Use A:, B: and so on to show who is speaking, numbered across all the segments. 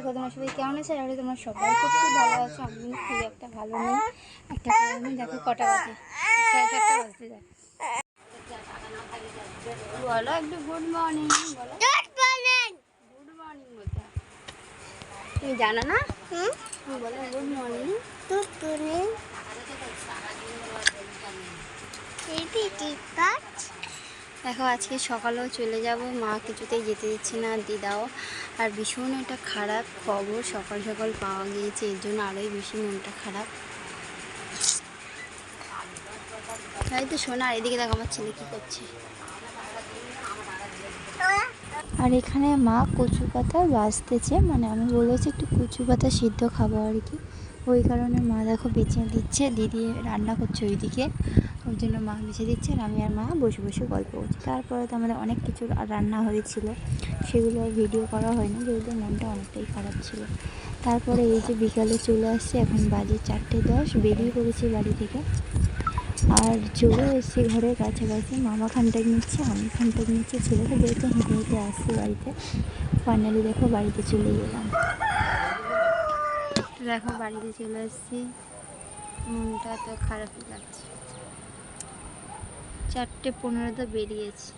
A: দেখো তোমার সবাই কেমন আছে? আর তোমার সবাই খুব খুব ভালো আছো। আমি খুব একটা ভালো নেই। একটা কারণে দেখো কটা বাজে। সাড়ে সাতটা বাজতে যায়। বলো একটু গুড মর্নিং বলো। গুড মর্নিং বলতে। তুমি জানো না? তুমি বলো গুড মর্নিং দেখো, আজকে সকালেও চলে যাব। মা কিছুতেই যেতে দিচ্ছে না, দিদাও। আর ভীষণ একটা খারাপ খবর সকাল সকাল পাওয়া গিয়েছে, এর জন্য আরোই বেশি মনটা খারাপ। তাই তো শোনা আর এদিকে দেখো, আমার ছেলে কী করছে। আর এখানে মা কচু পাতা বাছতেছে মানে আমি বলেছি একটু কচু পাতা সিদ্ধ খাব আর কি। ওই কারণে মা দেখো বেছে দিচ্ছে, দিদি রান্না করছে ওইদিকে। ওর জন্য মা বেছে দিচ্ছে আর আমি আর মা বসে বসে গল্প করছি। তারপরে তো আমাদের অনেক কিছু রান্না হয়েছিল। সেগুলো ভিডিও করা হয়নি যেহেতু মনটা অনেকটাই খারাপ ছিল। তারপরে এই যে বিকালে চলে আসছে, এখন বাজে চারটে দশ, বেরিয়ে পড়েছি বাড়ি থেকে। আর চলে এসেছি ঘরের কাছাকাছি। মামা খানটাক নিচ্ছে, আমি খানটাক নিচ্ছে। ছেলেকে যেহেতু হেঁটে হেঁটে আসছি বাড়িতে ফাইনালি দেখো বাড়িতে চলে গেলাম দেখো বাড়িতে চলে এসেছি। মনটা তো খারাপই লাগছে। চারটে পনেরো তো বেরিয়েছি।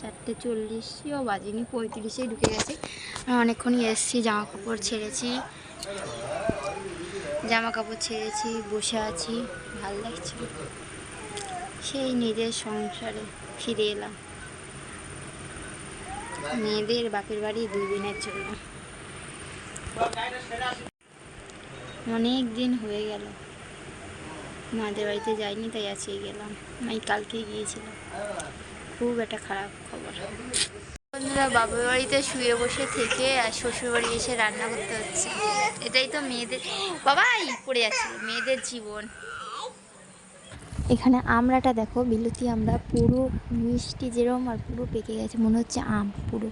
A: চারটে চল্লিশও বাজেনি পঁয়ত্রিশেই ঢুকে গেছে। অনেকক্ষণই এসেছি জামা কাপড় ছেড়েছি। জামা কাপড় ছেড়েছি, বসে আছি, ভালো লাগছে সেই নিজের সংসারে ফিরে এলাম। মেয়েদের বাপের বাড়ি দুই দিনের জন্য। অনেক দিন হয়ে গেল। মাদের বাড়িতে যাইনি তাই আজকে গেলাম। আমি কালকে গিয়েছিলাম। খুব একটা খারাপ খবর। বন্ধুরা বাবার বাড়িতে শুয়ে বসে থেকে আর শ্বশুর বাড়ি এসে রান্না করতে হচ্ছে। এটাই তো মেয়েদের বাবাই পড়ে যাচ্ছে মেয়েদের জীবন। এখানে আমড়াটা দেখো বিলতি আমরা পুরো মিষ্টি যেরকম আর পুরো পেকে গেছে মনে হচ্ছে আম পুরো।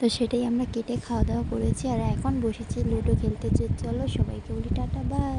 A: তো সেটাই আমরা কেটে খাওয়া দাওয়া করেছি আর এখন বসেছি লুডো খেলতে। যে চলো সবাইকে বলি টাটা বাই।